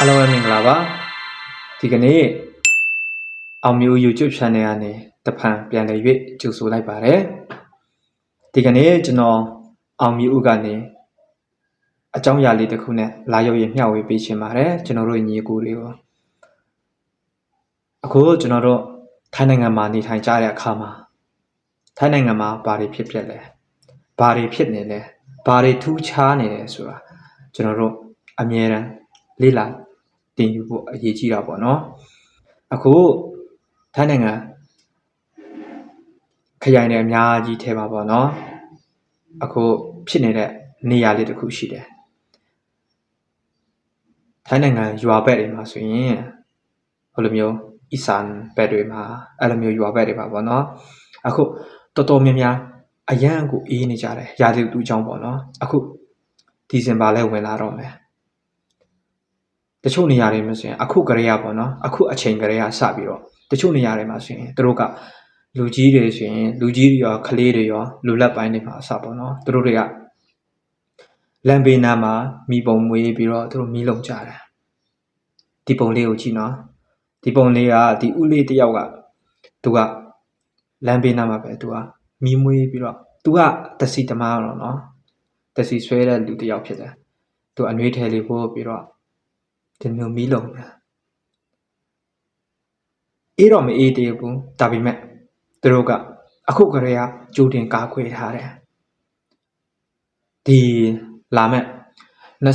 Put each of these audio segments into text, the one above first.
အားလုံးပဲမင်္ဂလာပါဒီကနေ့အောင်မျိုး YouTube channel ကနေတဖန်ပြန်လည်၍ကြိုဆိုလိုက်ပါတယ်ဒီကနေ့ကျွန်တော်အောင်မျိုးကနေအကြောင်းအရာလေးတစ်ခုနဲ့လာရောက်ရမျှဝေပေးချင်ပါတယ်ကျွန်တော်တို့ညီအကိုတွေကိုအခုကျွန်တော်တို့ထိုင်းနိုင်ငံမှာနေထိုင်ကြတဲ့အခါမှာထိုင်းနိုင်ငံမှာဘာတွေဖြစ်ဖြစ်လဲဘာတွေဖြစ်နေလဲဘာတွေထူးခြားနေလဲဆိုတာကျွန်တော်တို့အမြဲတမ်းလေ့လာ တင်ယူဖို့အရေးကြီးတာပေါ့နော်အခုထိုင်းနိုင်ငံခရိုင်တွေအများကြီးထဲမှာပေါ့နော်အခုဖြစ်နေတဲ့နေရာလေးတစ်ခုရှိတယ်ထိုင်းနိုင်ငံရွာဘက်တွေမှာဆိုရင်ဟိုလိုမျိုးအီဆန်ဘက်တွေမှာအဲ့လိုမျိုးရွာဘက်တွေမှာပေါ့နော်အခုတော်တော်များများအရန်ကိုအေးနေကြတယ်ရာသီဥတုကြောင့်ပေါ့နော်အခုဒီဇင်ဘာလဲဝင်လာတော့မယ် တချို့နေရာတွေမှာဆိုရင်အခုကလေးရပေါ့နော်အခုအချိန်ကလေးရစပြီးတော့တချို့နေရာတွေမှာဆိုရင်သူတို့ကလူကြီးတွေဆိုရင်လူကြီးတွေရောကလေးတွေရောလူလက်ပိုင်းတွေမှာအစပေါ့နော်သူတို့တွေကလမ်းဘေးနားမှာမိပုံမွေးပြီးတော့သူတို့မီးလုံကြတယ်ဒီပုံလေးကိုကြည့်နော်ဒီပုံလေးကဒီဥလေးတစ်ယောက်ကသူကလမ်းဘေးနားမှာပဲသူကမီးမွေးပြီးတော့သူကတစီတမားတော့နော်တစီဆွဲတဲ့လူတစ်ယောက်ဖြစ်တယ်သူအနှွေးထဲလေးပို့ပြီးတော့ ဒီမျိုးမီးလုံတယ်အေးတော့မအေးသေးဘူးဒါပေမဲ့သူတို့ကအခုကလေးကကြိုတင်ကာခွေထားတယ်ဒီလာမဲ့29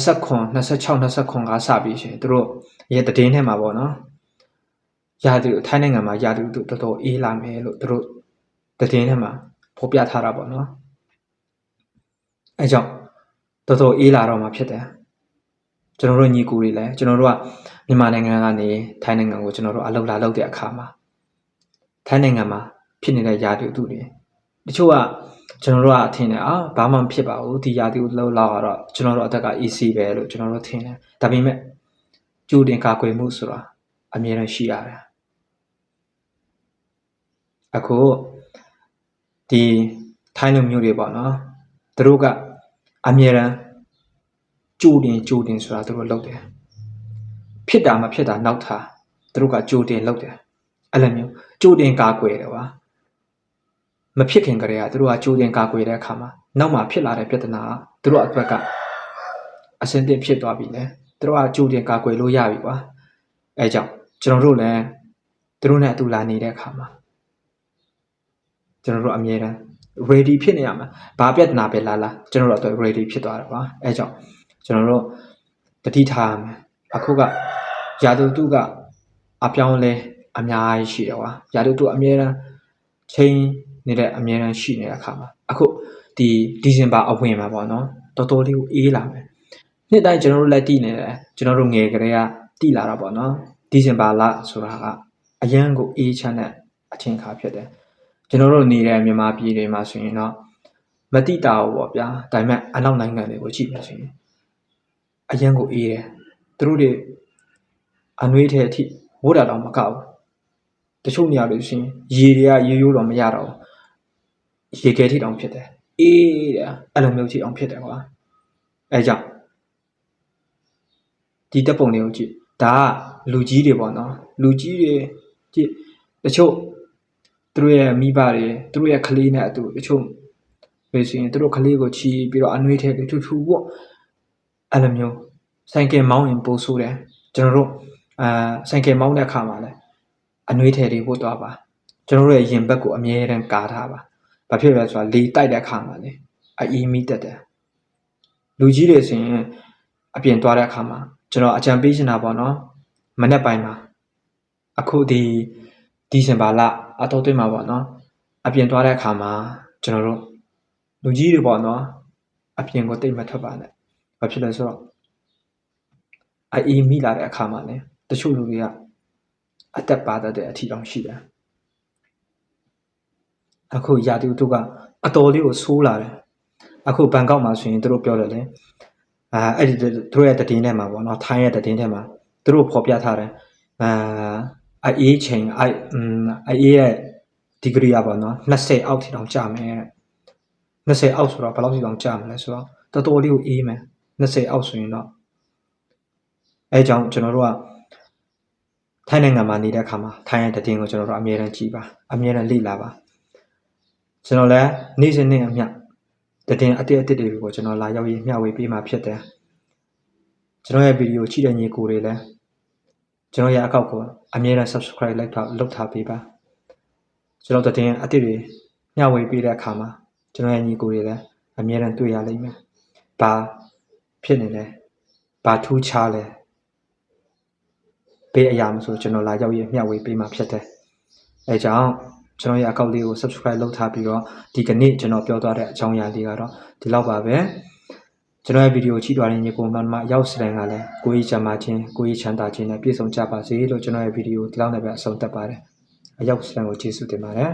26 29ကစပြီးရှင်သူတို့ရဲ့တည်င်းထဲမှာပေါ့နော်ရာသီထိုင်းနိုင်ငံမှာရာသီဥတုတော်တော်အေးလာမယ်လို့သူတို့တည်င်းထဲမှာဖော်ပြထားတာပေါ့နော်အဲကြောင့်တော်တော်အေးလာတော့မှဖြစ်တယ် ကျွန်တော်တို့ညီကူတွေလည်းကျွန်တော်တို့ကမြန်မာနိုင်ငံကနေထိုင်းနိုင်ငံကိုကျွန်တော်တို့အလုပ်လာလုပ်တဲ့အခါမှာထိုင်းနိုင်ငံမှာဖြစ်နေတဲ့ရာသီဥတုတွေတချို့ကကျွန်တော်တို့ကထင်တယ်အာဘာမှမဖြစ်ပါဘူးဒီရာသီဥတုလောက်တော့ကျွန်တော်တို့အသက်က AC ပဲလို့ကျွန်တော်တို့ထင်တယ်ဒါပေမဲ့ကြိုတင်ကာကွယ်မှုဆိုတာအမြဲတမ်းရှိရတယ်အခုဒီထိုင်းလူမျိုးတွေပေါ့နော်သူတို့ကအမြဲတမ်း ကြိုတင်ကြိုတင်ဆိုတာသူတို့လုပ်တယ်ဖြစ်တာမဖြစ်တာနောက်ထားသူတို့ကကြိုတင်လုပ်တယ်အဲ့လိုမျိုးကြိုတင်ကာကွယ်တယ်ကွာမဖြစ်ခင်ကတည်းကသူတို့ကကြိုတင်ကာကွယ်တဲ့အခါမှာနောက်မှဖြစ်လာတဲ့ပြဿနာကသူတို့အတွက်ကအဆင်သင့်ဖြစ်သွားပြီလေသူတို့ကကြိုတင်ကာကွယ်လို့ရပြီကွာအဲကြောင့်ကျွန်တော်တို့လည်းသူတို့နဲ့အတူလာနေတဲ့အခါမှာကျွန်တော်တို့အမြဲတမ်း ready ဖြစ်နေရမှာဘာပြဿနာပဲလာလာကျွန်တော်တို့အတွက် ready ဖြစ်သွားတယ်ကွာအဲကြောင့် ကျွန်တော်တို့တတိထားရမယ်အခုကယာတုတုကအပြောင်းလဲအများကြီးရှိတယ်ကွာယာတုတုအမြဲတမ်းချိန်နေတဲ့အမြဲတမ်းရှိနေတဲ့အခါမှာအခုဒီဒီဇင်ဘာအဝင်မှာပေါ့နော်တော်တော်လေးကိုအေးလာမယ်နှစ်တိုင်းကျွန်တော်တို့လက်တည်နေတယ်ကျွန်တော်တို့ငယ်ကလေးကတည်လာတာပေါ့နော်ဒီဇင်ဘာလဆိုတာကအရန်ကိုအေးချမ်းတဲ့အချိန်ခါဖြစ်တယ်ကျွန်တော်တို့နေတဲ့မြန်မာပြည်တွေမှာဆိုရင်တော့မတိတာဘူးပေါ့ဗျာဒါပေမဲ့အနောက်နိုင်ငံတွေကိုကြည့်မယ်ဆိုရင် အရန်ကိုအေးတယ်သူတို့တွေအနှွေးထဲအထိဝတ်တာတော့မကောက်ဘူးတချို့နေရာတွေဆိုရင်ရေတွေကရေရိုးတော့မရတော့ဘူးရေခဲထိတောင်ဖြစ်တယ်အေးတဲ့အဲ့လိုမျိုးထိအောင်ဖြစ်တယ်ကွာအဲကြောင့်ဒီတပ်ပုံတွေကိုကြည့်ဒါကလူကြီးတွေပေါ့နော်လူကြီးတွေကြည့်တချို့သူတို့ရဲ့မိဘတွေသူတို့ရဲ့ကလေးနဲ့အတူတချို့ပဲဆိုရင်သူတို့ကလေးကိုချီပြီးတော့အနှွေးထဲထူထူပေါ့ အဲ့လိုမျိုးဆိုင်ကယ်မောင်းရင်ပို့ဆိုးတယ်ကျွန်တော်တို့အာဆိုင်ကယ်မောင်းတဲ့အခါမှာလည်းအနှွေးထဲတွေပို့သွားပါကျွန်တော်တို့ရဲ့ရင်ဘက်ကိုအမြဲတမ်းကာထားပါဘာဖြစ်လဲဆိုတော့လေတိုက်တဲ့အခါမှာလေအီးမိတက်တယ်လူကြီးတွေဆိုရင်အပြင်သွားတဲ့အခါမှာကျွန်တော်အကြံပေးချင်တာပေါ့နော်မနေ့ပိုင်းမှာအခုဒီဒီဇင်ဘာလအတော်တွင်းမှာပေါ့နော်အပြင်သွားတဲ့အခါမှာကျွန်တော်တို့လူကြီးတွေပေါ့နော်အပြင်ကိုတိတ်မထွက်ပါနဲ့ ဘာဖြစ်လဲဆိုတော့အေးမိလာတဲ့အခါမှာလည်းတချို့လူတွေကအသက်ပါတတ်တဲ့အထီတောင်ရှိတယ်အခုရာသီဥတုကအတော်လေးကိုဆိုးလာတယ်အခုဘန်ကောက်မှာဆိုရင်တို့ပြောတယ်လေအာအဲ့ဒီတို့ရဲ့တည်င်းထဲမှာပေါ့နော်ထိုင်းရဲ့တည်င်းထဲမှာတို့ဖော်ပြထားတယ်အာအေးချိန်အိုက်အေးရဲ့ဒီဂရီอ่ะပေါ့နော်20အောက်ထိတောင်ကျမယ်20အောက်ဆိုတော့ဘယ်လောက်ထိတောင်ကျမလဲဆိုတော့တော်တော်လေးကိုအေးမယ် 20အောက်ဆိုရင်တော့အဲအကြောင်းကျွန်တော်တို့ကထိုင်းနိုင်ငံမှာနေတဲ့အခါမှာထိုင်းရဲ့တည်င်းကိုကျွန်တော်တို့အမြဲတမ်းကြည်ပါအမြဲတမ်းလေ့လာပါကျွန်တော်လည်းနေ့စဉ်နေ့အမျှတည်င်းအတိတ်အတိတ်တွေကိုကျွန်တော်လာရောက်ရေးမျှဝေပေးมาဖြစ်တယ်ကျွန်တော်ရဲ့ဗီဒီယိုကြည့်တဲ့ညီကိုတွေလည်းကျွန်တော်ရဲ့အကောက်ကိုအမြဲတမ်း subscribe လိုက်ထားလုပ်ထားပေးပါကျွန်တော်တည်င်းအတိတ်တွေမျှဝေပေးတဲ့အခါမှာကျွန်တော်ရဲ့ညီကိုတွေလည်းအမြဲတမ်းတွေ့ရလိမ့်မယ်ဘာ ဖြစ်နေလဲဘာထူးခြားလဲပေးအရာမဆိုကျွန်တော်လာရောက်ရေးမျှဝေပေးမှာဖြစ်တယ်။အဲကြောင့်ကျွန်တော်ရဲ့အကောင့်လေးကို subscribe လုပ်ထားပြီးတော့ဒီကနေ့ကျွန်တော်ပြောသွားတဲ့အကြောင်းအရာလေးကတော့ဒီလောက်ပါပဲ။ကျွန်တော်ရဲ့ဗီဒီယိုကြည့်သွားတဲ့ညီကိုမမရောက်စတဲ့ကလည်းကိုကြီးချမ်းသာခြင်းကိုကြီးချမ်းသာခြင်းနဲ့ပြည့်စုံကြပါစေလို့ကျွန်တော်ရဲ့ဗီဒီယိုဒီလောက်နဲ့ပဲအဆုံးသတ်ပါတယ်။အရောက်စတဲ့ကိုကျေးဇူးတင်ပါတယ်။